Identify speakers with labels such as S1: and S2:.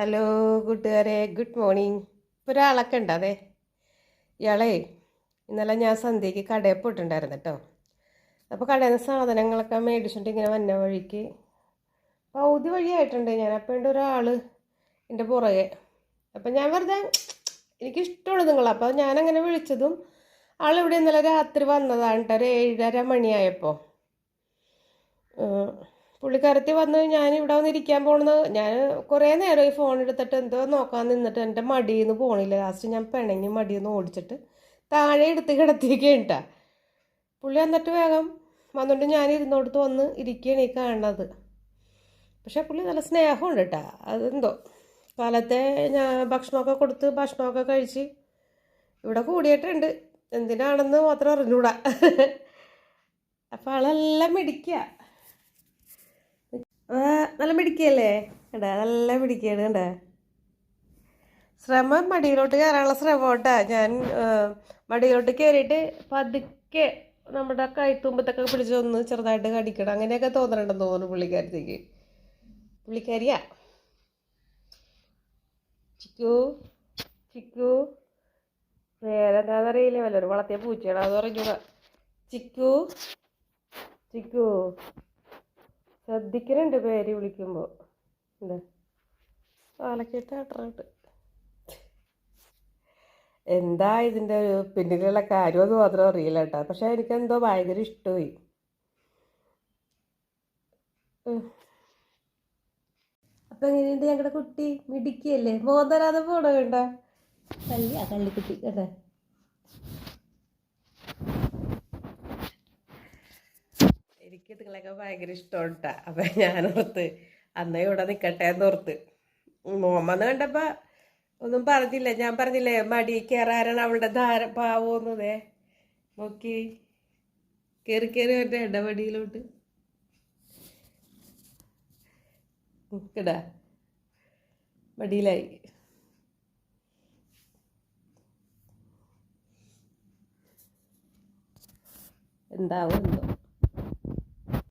S1: Hello കൂട്ടുകാരെ. Good morning. ഒരാളൊക്കെ ഉണ്ട് അതെ ഇയാളെ ഇന്നലെ ഞാൻ സന്ധ്യയ്ക്ക് കടയിൽ പോയിട്ടുണ്ടായിരുന്നു കേട്ടോ. അപ്പോൾ കടയിൽ നിന്ന് സാധനങ്ങളൊക്കെ മേടിച്ചിട്ട് ഇങ്ങനെ വന്ന വഴിക്ക് പൗതി വഴിയായിട്ടുണ്ട്. ഞാൻ അപ്പോൾ ഉണ്ട് ഒരാൾ എന്റെ പുറകെ. അപ്പം ഞാൻ വെറുതെ എനിക്കിഷ്ടമാണ് നിങ്ങൾ അപ്പോൾ ഞാനങ്ങനെ വിളിച്ചതും ആളിവിടെ ഇന്നലെ രാത്രി വന്നതാണ് കേട്ടോ. ഒരു ഏഴര മണിയായപ്പോൾ പുള്ളിക്കാരത്തി വന്ന് ഞാൻ ഇവിടെ വന്ന് ഇരിക്കാൻ പോണെന്ന് ഞാൻ കുറേ നേരം ഈ ഫോൺ എടുത്തിട്ട് എന്തോ നോക്കാൻ നിന്നിട്ട് എന്റെ മടിയിൽ പോണില്ല. ലാസ്റ്റ് ഞാൻ പിണങ്ങി മടിയിൽ ഓടിച്ചിട്ട് താഴെ എടുത്ത് കിടത്തിയിരിക്കേണ്ട പുള്ളി വന്നിട്ട് വേഗം വന്നിട്ട് ഞാൻ ഇരുന്നോടത്ത് വന്ന് ഇരിക്കുകയാണ് ഈ കാണുന്നത്. പക്ഷേ പുള്ളി നല്ല സ്നേഹമുണ്ട് കേട്ടാ അതെന്തോ. കാലത്തെ ഞാൻ ഭക്ഷണമൊക്കെ കൊടുത്ത് ഭക്ഷണമൊക്കെ കഴിച്ച് ഇവിടെ കൂടിയിട്ടുണ്ട്. എന്തിനാണെന്ന് മാത്രം അറിഞ്ഞൂടാ. അപ്പോൾ ആളെല്ലാം മിടിക്കുക നല്ല മിടിക്കല്ലേ കണ്ടാ? നല്ല മിടിക്കാണ് കണ്ടാ? ശ്രമം മടിയിലോട്ട് കയറാനുള്ള ശ്രമം കേട്ടാ ഞാൻ മടിയിലോട്ട് കയറിയിട്ട് പതുക്കെ നമ്മുടെ കൈത്തുമ്പത്തൊക്കെ പിടിച്ചൊന്ന് ചെറുതായിട്ട് കടിക്കണം. അങ്ങനെയൊക്കെ തോന്നണുണ്ടെന്ന് തോന്നുന്നു പുള്ളിക്കാരത്തേക്ക്. പുള്ളിക്കാരിയാ? ചിക്കു ചിക്കു. പേരെന്താണെന്നറിയില്ല വല്ലൊരു വളർത്തിയ പൂച്ചയാണ് അത് പറഞ്ഞൂടാ ചിക്കു ചിക്കു. ശ്രദ്ധിക്കുന്നുണ്ട് പേര് വിളിക്കുമ്പോൾ എന്താ? ആട്ടറാട്ട്. എന്താ ഇതിന്റെ ഒരു പിന്നിലുള്ള കാര്യം അത് മാത്രം അറിയില്ല കേട്ടോ. പക്ഷെ എനിക്കെന്തോ ഭയങ്കര ഇഷ്ടമായി. അപ്പം എങ്ങനെയുണ്ട് ഞങ്ങളുടെ കുട്ടി? മിടിക്കല്ലേ മോന്തരാതെ തരാതെ പോണോ വേണ്ട കള്ളി ആ കള്ളിക്കുട്ടി കേട്ടെ. എനിക്ക് ഇതുങ്ങളൊക്കെ ഭയങ്കര ഇഷ്ടമാണ് കേട്ടോ അപ്പം ഞാനോർത്ത് അന്നേ ഇവിടെ നിൽക്കട്ടെ എന്നോർത്ത് മോമെന്ന് കണ്ടപ്പോൾ ഒന്നും പറഞ്ഞില്ല. ഞാൻ പറഞ്ഞില്ലേ മടി കയറാനാണ് അവളുടെ ധാര പാവോന്നതേ നോക്കി. കയറി കയറി എന്റെ ഇടപടിയിലോട്ട് നോക്കടാ. മടിയിലായി. എന്താവും എന്തോ.